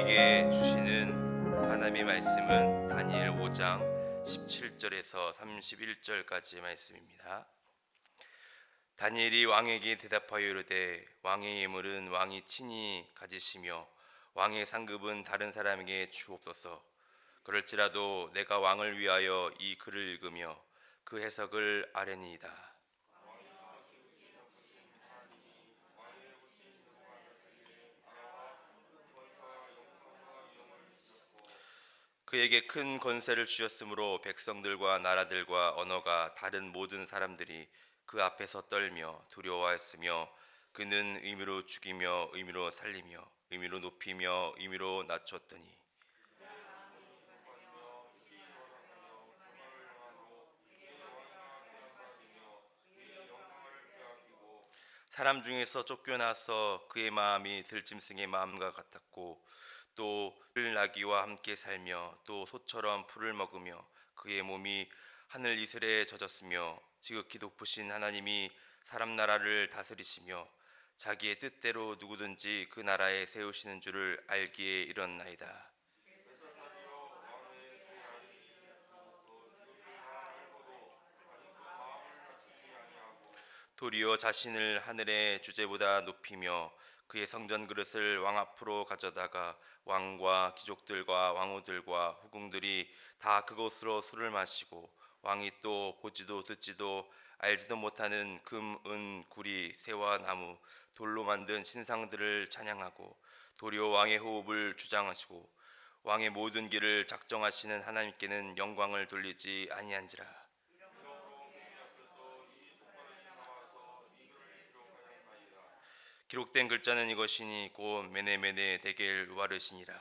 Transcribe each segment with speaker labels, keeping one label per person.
Speaker 1: 우리에게 주시는 하나님의 말씀은 다니엘 5장 17절에서 31절까지 말씀입니다. 다니엘이 왕에게 대답하여 이르되 왕의 예물은 왕이 친히 가지시며 왕의 상급은 다른 사람에게 주옵소서. 그럴지라도 내가 왕을 위하여 이 글을 읽으며 그 해석을 아뢰니이다. 그에게 큰 권세를 주셨으므로 백성들과 나라들과 언어가 다른 모든 사람들이 그 앞에서 떨며 두려워하였으며 그는 의미로 죽이며 의미로 살리며 의미로 높이며 의미로 낮췄더니. 사람 중에서 쫓겨나서 그의 마음이 들짐승의 마음과 같았고 또 풀나기와 함께 살며 또 소처럼 풀을 먹으며 그의 몸이 하늘 이슬에 젖었으며 지극히 높으신 하나님이 사람 나라를 다스리시며 자기의 뜻대로 누구든지 그 나라에 세우시는 줄을 알기에 이렇나이다. 도리어 자신을 하늘의 주제보다 높이며 그의 성전 그릇을 왕 앞으로 가져다가 왕과 귀족들과 왕후들과 후궁들이 다 그곳으로 술을 마시고 왕이 또 보지도 듣지도 알지도 못하는 금, 은, 구리, 새와 나무, 돌로 만든 신상들을 찬양하고 도리어 왕의 호흡을 주장하시고 왕의 모든 길을 작정하시는 하나님께는 영광을 돌리지 아니한지라. 기록된 글자는 이것이니 곧 메네메네 데겔 와르시니라.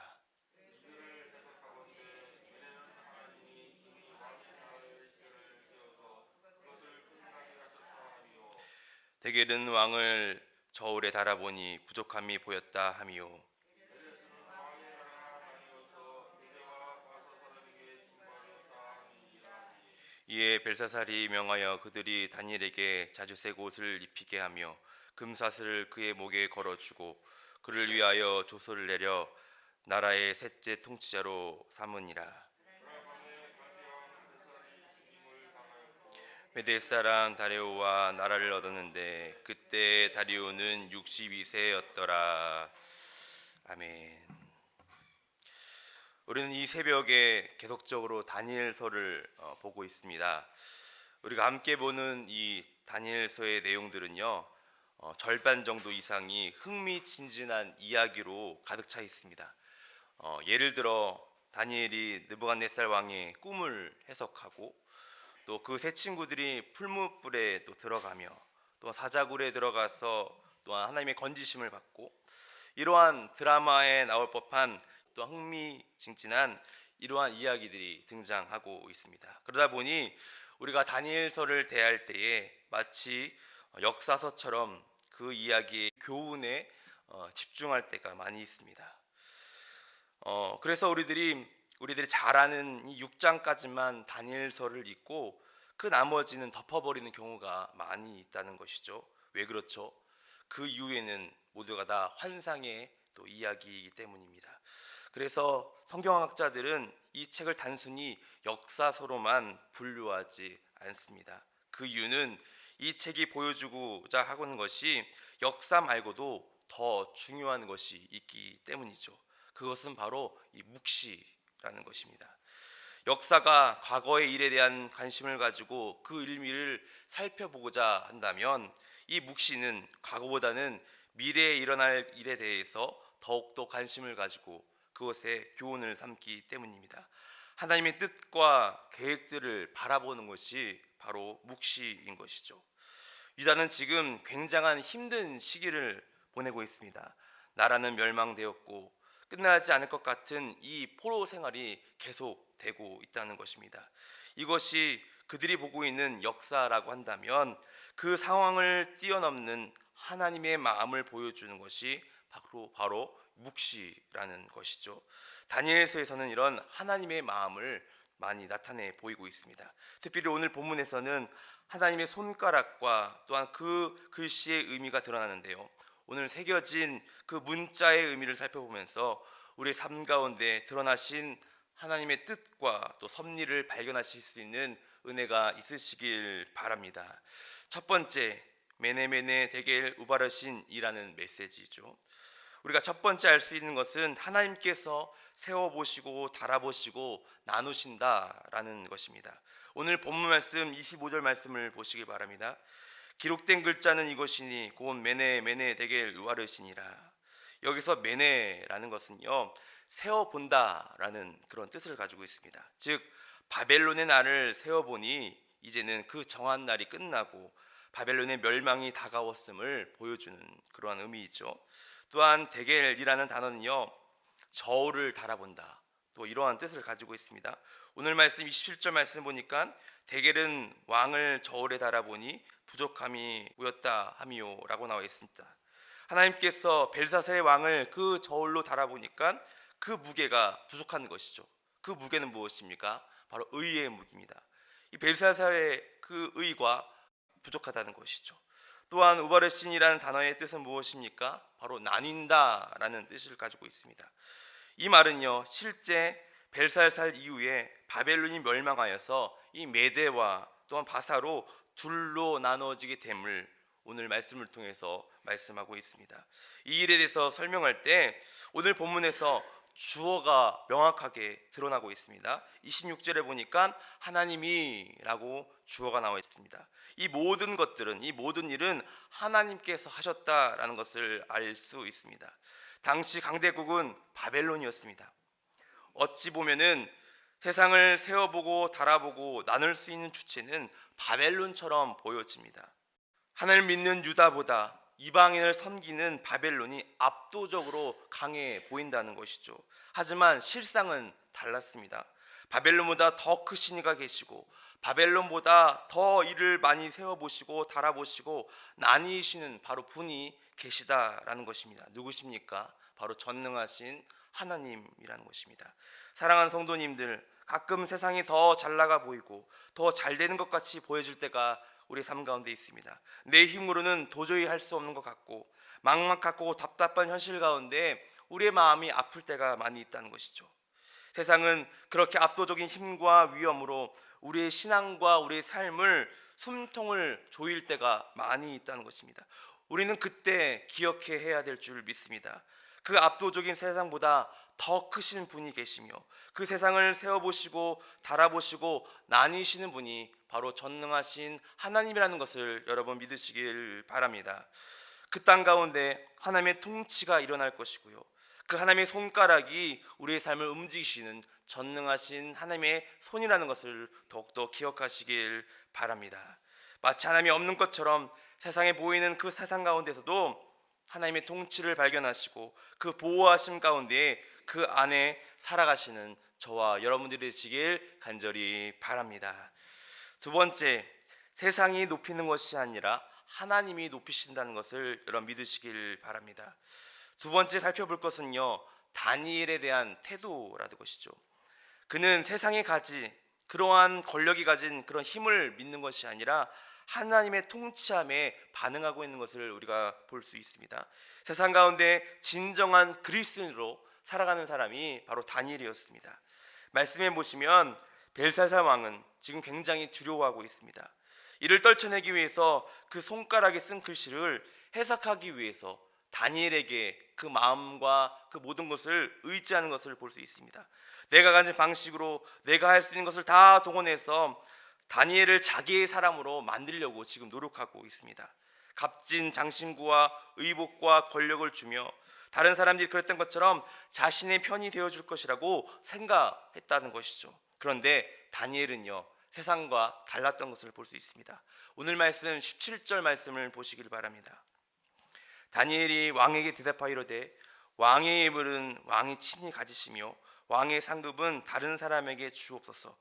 Speaker 1: 데겔은 왕을 저울에 달아보니 부족함이 보였다 하미요. 이에 벨사살이 명하여 그들이 다니엘에게 자주색 옷을 입히게 하며 금사슬을 그의 목에 걸어주고 그를 위하여 조서를 내려 나라의 셋째 통치자로 삼으니라. 메데 사람 다리오와 나라를 얻었는데 그때 다리오는 62세였더라. 아멘. 우리는 이 새벽에 계속적으로 다니엘서를 어, 보고 있습니다. 우리가 함께 보는 이 다니엘서의 내용들은요. 어, 절반 정도 이상이 흥미진진한 이야기로 가득 차 있습니다. 어, 예를 들어 다니엘이 느부갓네살 왕의 꿈을 해석하고 또 그 세 친구들이 풀무불에 또 들어가며 또 사자굴에 들어가서 또한 하나님의 건지심을 받고 이러한 드라마에 나올 법한 또 흥미진진한 이러한 이야기들이 등장하고 있습니다. 그러다 보니 우리가 다니엘서를 대할 때에 마치 역사서처럼 그 이야기의 교훈에 어, 집중할 때가 많이 있습니다. 어, 그래서 우리들이 우리들이 잘 아는 이 6장까지만 다니엘서를 읽고 그 나머지는 덮어버리는 경우가 많이 있다는 것이죠. 왜 그렇죠? 그 이후에는 모두가 다 환상의 또 이야기이기 때문입니다. 그래서 성경학자들은 이 책을 단순히 역사서로만 분류하지 않습니다. 그 이유는 이 책이 보여주고자 하는 것이 역사 말고도 더 중요한 것이 있기 때문이죠. 그것은 바로 이 묵시라는 것입니다. 역사가 과거의 일에 대한 관심을 가지고 그 의미를 살펴보고자 한다면 이 묵시는 과거보다는 미래에 일어날 일에 대해서 더욱더 관심을 가지고 그것에 교훈을 삼기 때문입니다. 하나님의 뜻과 계획들을 바라보는 것이 바로 묵시인 것이죠. 유다는 지금 굉장한 힘든 시기를 보내고 있습니다. 나라는 멸망되었고 끝나지 않을 것 같은 이 포로 생활이 계속되고 있다는 것입니다. 이것이 그들이 보고 있는 역사라고 한다면 그 상황을 뛰어넘는 하나님의 마음을 보여주는 것이 바로 바로 묵시라는 것이죠. 다니엘서에서는 이런 하나님의 마음을 많이 나타내 보이고 있습니다. 특별히 오늘 본문에서는 하나님의 손가락과 또한 그 글씨의 의미가 드러나는데요. 오늘 새겨진 그 문자의 의미를 살펴보면서 우리의 삶 가운데 드러나신 하나님의 뜻과 또 섭리를 발견하실 수 있는 은혜가 있으시길 바랍니다. 첫 번째 메네메네 데겔 우바르신이라는 메시지죠. 우리가 첫 번째 알 수 있는 것은 하나님께서 세워 보시고 달아 보시고 나누신다라는 것입니다. 오늘 본문 말씀 25절 말씀을 보시기 바랍니다. 기록된 글자는 이것이니 곧 메네 메네 데겔 우바르신이라. 여기서 메네라는 것은요. 세워 본다라는 그런 뜻을 가지고 있습니다. 즉 바벨론의 날을 세워 보니 이제는 그 정한 날이 끝나고 바벨론의 멸망이 다가왔음을 보여주는 그러한 의미이죠. 또한 데겔이라는 단어는요 저울을 달아본다 또 이러한 뜻을 가지고 있습니다. 오늘 말씀 27절 말씀 보니까 데겔은 왕을 저울에 달아보니 부족함이 보였다 하미요라고 나와 있습니다. 하나님께서 벨사사의 왕을 그 저울로 달아보니까 그 무게가 부족한 것이죠. 그 무게는 무엇입니까? 바로 의의 무게입니다. 이 벨사사의 그 의가 부족하다는 것이죠. 또한 우바르신이라는 단어의 뜻은 무엇입니까? 바로 나뉜다라는 뜻을 가지고 있습니다. 이 말은요 실제 벨살살 이후에 바벨론이 멸망하여서 이 메대와 또한 바사로 둘로 나눠지게 됨을 오늘 말씀을 통해서 말씀하고 있습니다. 이 일에 대해서 설명할 때 오늘 본문에서 주어가 명확하게 드러나고 있습니다. 26절에 보니까 하나님이라고 주어가 나와 있습니다. 이 모든 것들은 이 모든 일은 하나님께서 하셨다라는 것을 알 수 있습니다. 당시 강대국은 바벨론이었습니다. 어찌 보면은 세상을 세어보고 달아보고 나눌 수 있는 주체는 바벨론처럼 보여집니다. 하나님을 믿는 유다보다 이방인을 섬기는 바벨론이 압도적으로 강해 보인다는 것이죠. 하지만 실상은 달랐습니다. 바벨론보다 더 크신 이가 계시고 바벨론보다 더 일을 많이 세워보시고 달아보시고 나뉘시는 바로 분이 계시다라는 것입니다. 누구십니까? 바로 전능하신 하나님이라는 것입니다. 사랑하는 성도님들, 가끔 세상이 더 잘 나가 보이고 더 잘 되는 것 같이 보여질 때가 우리 삶 가운데 있습니다. 내 힘으로는 도저히 할 수 없는 것 같고 막막하고 답답한 현실 가운데 우리의 마음이 아플 때가 많이 있다는 것이죠. 세상은 그렇게 압도적인 힘과 위험으로 우리의 신앙과 우리의 삶을 숨통을 조일 때가 많이 있다는 것입니다. 우리는 그때 기억해 해야 될 줄 믿습니다. 그 압도적인 세상보다 더 크신 분이 계시며 그 세상을 세워보시고 달아보시고 나뉘시는 분이 바로 전능하신 하나님이라는 것을 여러분 믿으시길 바랍니다. 그 땅 가운데 하나님의 통치가 일어날 것이고요. 그 하나님의 손가락이 우리의 삶을 움직이시는 전능하신 하나님의 손이라는 것을 더욱더 기억하시길 바랍니다. 마치 하나님이 없는 것처럼 세상에 보이는 그 세상 가운데서도 하나님의 통치를 발견하시고 그 보호하심 가운데 그 안에 살아가시는 저와 여러분들이 되시길 간절히 바랍니다. 두 번째, 세상이 높이는 것이 아니라 하나님이 높이신다는 것을 여러분 믿으시길 바랍니다. 두 번째 살펴볼 것은요. 다니엘에 대한 태도라는 것이죠. 그는 세상에 가지 그러한 권력이 가진 그런 힘을 믿는 것이 아니라 하나님의 통치함에 반응하고 있는 것을 우리가 볼 수 있습니다. 세상 가운데 진정한 그리스인으로 살아가는 사람이 바로 다니엘이었습니다. 말씀해 보시면 벨사살 왕은 지금 굉장히 두려워하고 있습니다. 이를 떨쳐내기 위해서 그 손가락에 쓴 글씨를 해석하기 위해서 다니엘에게 그 마음과 그 모든 것을 의지하는 것을 볼 수 있습니다. 내가 가진 방식으로 내가 할 수 있는 것을 다 동원해서 다니엘을 자기의 사람으로 만들려고 지금 노력하고 있습니다. 값진 장신구와 의복과 권력을 주며 다른 사람들이 그랬던 것처럼 자신의 편이 되어 줄 것이라고 생각했다는 것이죠. 그런데 다니엘은요. 세상과 달랐던 것을 볼 수 있습니다. 오늘 말씀 17절 말씀을 보시길 바랍니다. 다니엘이 왕에게 대답하이로되 왕의 예물은 왕이 친히 가지시며 왕의 상급은 다른 사람에게 주옵소서.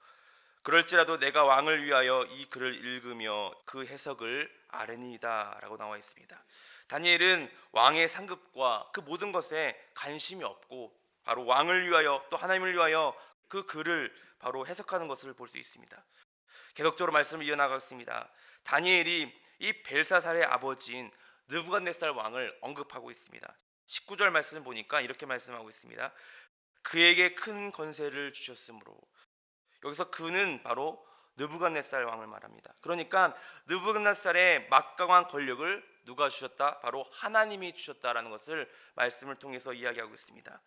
Speaker 1: 그럴지라도 내가 왕을 위하여 이 글을 읽으며 그 해석을 아뢰니이다라고 나와 있습니다. 다니엘은 왕의 상급과 그 모든 것에 관심이 없고 바로 왕을 위하여 또 하나님을 위하여 그 글을 바로 해석하는 것을 볼 수 있습니다. 계속적으로 말씀을 이어나가겠습니다. 다니엘이 이 벨사살의 아버지인 느부갓네살 왕을 언급하고 있습니다. 19절 말씀 보니까 이렇게 말씀하고 있습니다. 그에게 큰 권세를 주셨으므로 여기서 그는 바로 느부갓네살 왕을 말합니다. 그러니까 느부갓네살의 막강한 권력을 누가 주셨다? 바로 하나님이 주셨다라는 것을 말씀을 통해서 이야기하고 있습니다.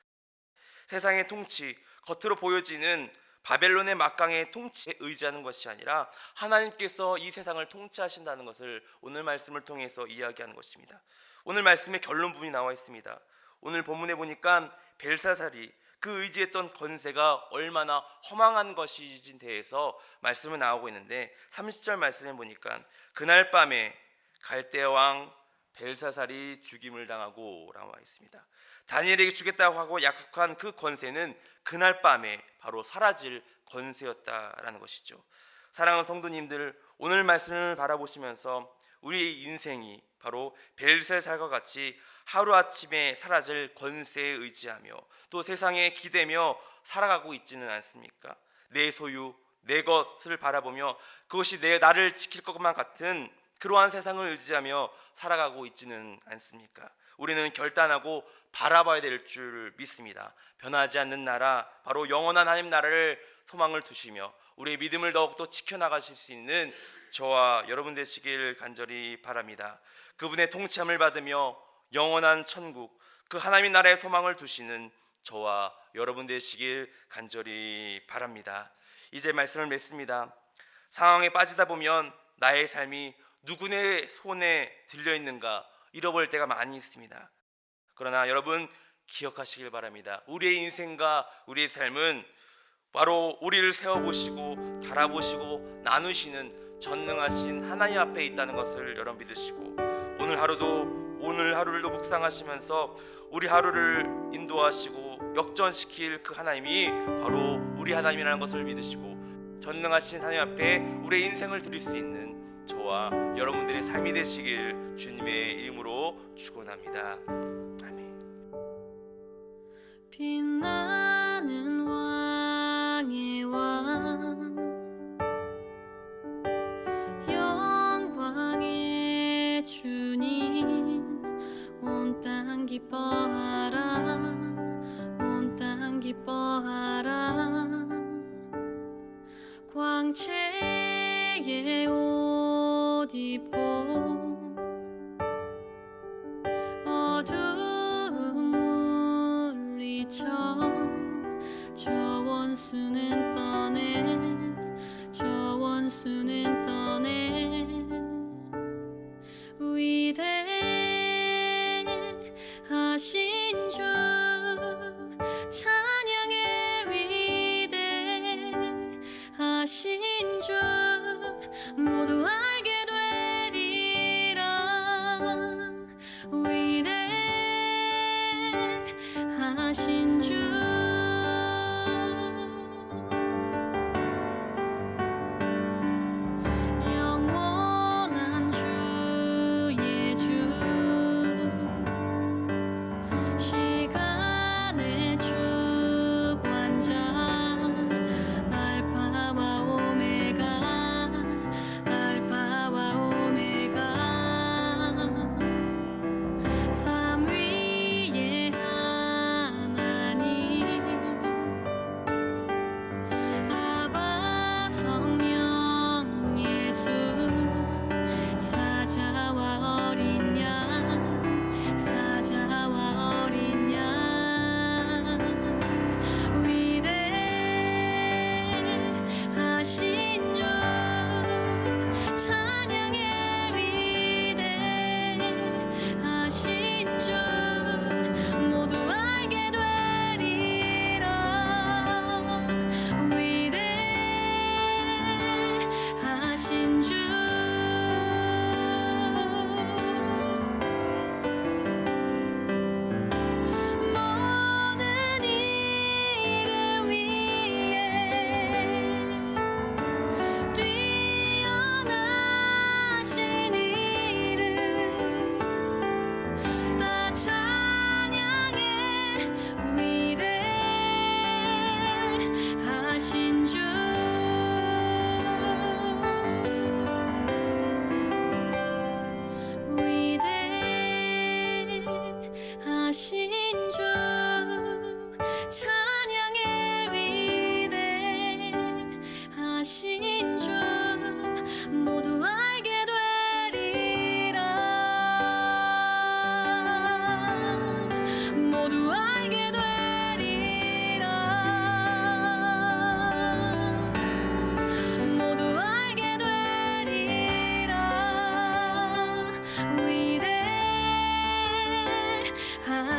Speaker 1: 세상의 통치, 겉으로 보여지는 바벨론의 막강의 통치에 의지하는 것이 아니라 하나님께서 이 세상을 통치하신다는 것을 오늘 말씀을 통해서 이야기하는 것입니다. 오늘 말씀의 결론 부분이 나와 있습니다. 오늘 본문에 보니까 벨사살이 그 의지했던 권세가 얼마나 허망한 것인지 대해서 말씀을 나오고 있는데 30절 말씀에 보니까 그날 밤에 갈대 왕 벨사살이 죽임을 당하고 나와 있습니다. 다니엘에게 주겠다고 하고 약속한 그 권세는 그날 밤에 바로 사라질 권세였다라는 것이죠. 사랑하는 성도님들, 오늘 말씀을 바라보시면서 우리의 인생이 바로 벨살살과 같이 하루아침에 사라질 권세에 의지하며 또 세상에 기대며 살아가고 있지는 않습니까? 내 소유, 내 것을 바라보며 그것이 내 나를 지킬 것만 같은 그러한 세상을 의지하며 살아가고 있지는 않습니까? 우리는 결단하고 바라봐야 될 줄 믿습니다. 변하지 않는 나라, 바로 영원한 하나님 나라를 소망을 두시며 우리의 믿음을 더욱더 지켜나가실 수 있는 저와 여러분 되시길 간절히 바랍니다. 그분의 통치함을 받으며 영원한 천국, 그 하나님 나라의 소망을 두시는 저와 여러분 되시길 간절히 바랍니다. 이제 말씀을 맺습니다. 상황에 빠지다 보면 나의 삶이 누구의 손에 들려 있는가 잃어버릴 때가 많이 있습니다. 그러나 여러분 기억하시길 바랍니다. 우리의 인생과 우리의 삶은 바로 우리를 세워보시고 달아보시고 나누시는 전능하신 하나님 앞에 있다는 것을 여러분 믿으시고 오늘 하루도 오늘 하루를 묵상하시면서 우리 하루를 인도하시고 역전시킬 그 하나님이 바로 우리 하나님이라는 것을 믿으시고 전능하신 하나님 앞에 우리의 인생을 드릴 수 있는 저와 여러분들의 삶이 되시길 주님의 이름으로 축원합니다. 아멘.
Speaker 2: 빛나는 왕의 왕 영광의 주님 온 땅 기뻐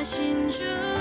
Speaker 2: 心中